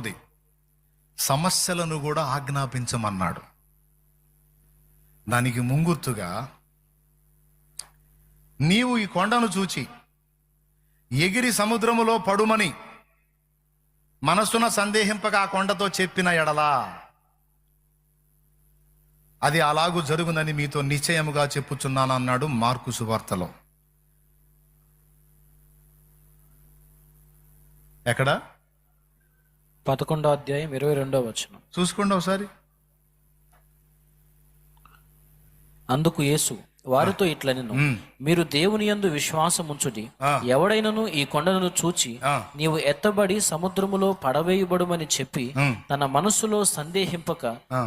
రెండవది సమస్యలను కూడా ఆజ్ఞాపించమన్నాడు. దానికి ముంగుర్తుగా నీవు ఈ కొండను చూచి ఎగిరి సముద్రములో పడుమని మనసున సందేహింపక ఆ కొండతో చెప్పిన ఎడలా. అది అలాగూ జరుగునని మీతో నిశ్చయముగా చెప్పుచున్నాను అన్నాడు మార్కు సువార్తలో ఎక్కడ? పదకొండో అధ్యాయం ఇరవై రెండో వచనం చూసుకోండి ఒకసారి అందుకు యేసు వారితో ఇట్లా నేను మీరు దేవుని యందు విశ్వాసం ఉంచుడి. ఎవడైనను ఈ కొండను చూచి. నీవు ఎత్తబడి సముద్రములో పడవేయబడుమని చెప్పి. తన మనస్సులో సందేహింపక.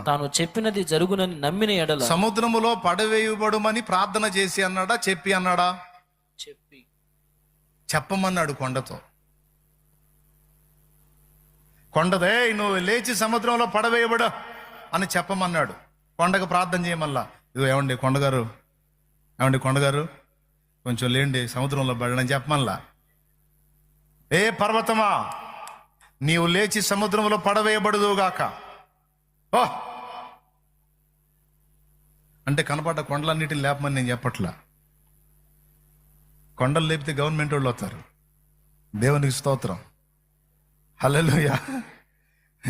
తాను చెప్పినది జరుగునని నమ్మిన ఎడల సముద్రములో పడవేయబడుమని ప్రార్థన చేసి అన్నాడా చెప్పి అన్నాడా చెప్పి చెప్పమన్నాడు కొండతో కొండదే నువ్వు లేచి సముద్రంలో పడవేయబడు అని చెప్పమన్నాడు. కొండకు ప్రార్థన చేయమల్లా. ఇదిగో ఏమండి కొండగారు? ఏమండి కొండగారు? కొంచెం లేండి సముద్రంలో పడని చెప్పమల్లా. ఏ పర్వతమా నీవు లేచి సముద్రంలో పడవేయబడుదుగాక ఓ! అంటే కనపడ్డ కొండలన్నిటిని లేపమని నేను చెప్పట్లా. కొండలు లేపితే గవర్నమెంట్ వాళ్ళు వస్తారు. దేవునికి స్తోత్రం. హల్లెలూయా.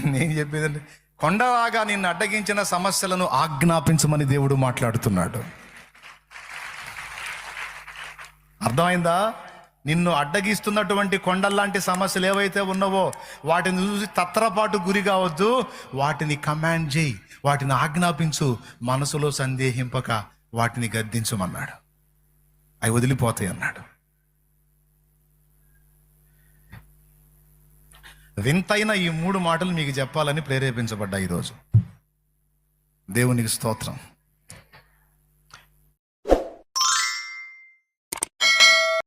నేను చెప్పేదండి కొండలాగా నిన్ను అడ్డగించిన సమస్యలను ఆజ్ఞాపించమని దేవుడు మాట్లాడుతున్నాడు. అర్థమైందా? నిన్ను అడ్డగిస్తున్నటువంటి కొండల్లాంటి సమస్యలు ఏవైతే ఉన్నావో వాటిని చూసి తత్రపాటు గురి కావద్దు. వాటిని కమాండ్ చేయి. వాటిని ఆజ్ఞాపించు. మనసులో సందేహింపక వాటిని గద్దించమన్నాడు. అవి వదిలిపోతాయి అన్నాడు. వింతైన ఈ మూడు మాటలు మీకు చెప్పాలని ప్రేరేపించబడ్డా ఈరోజు. దేవునికి స్తోత్రం.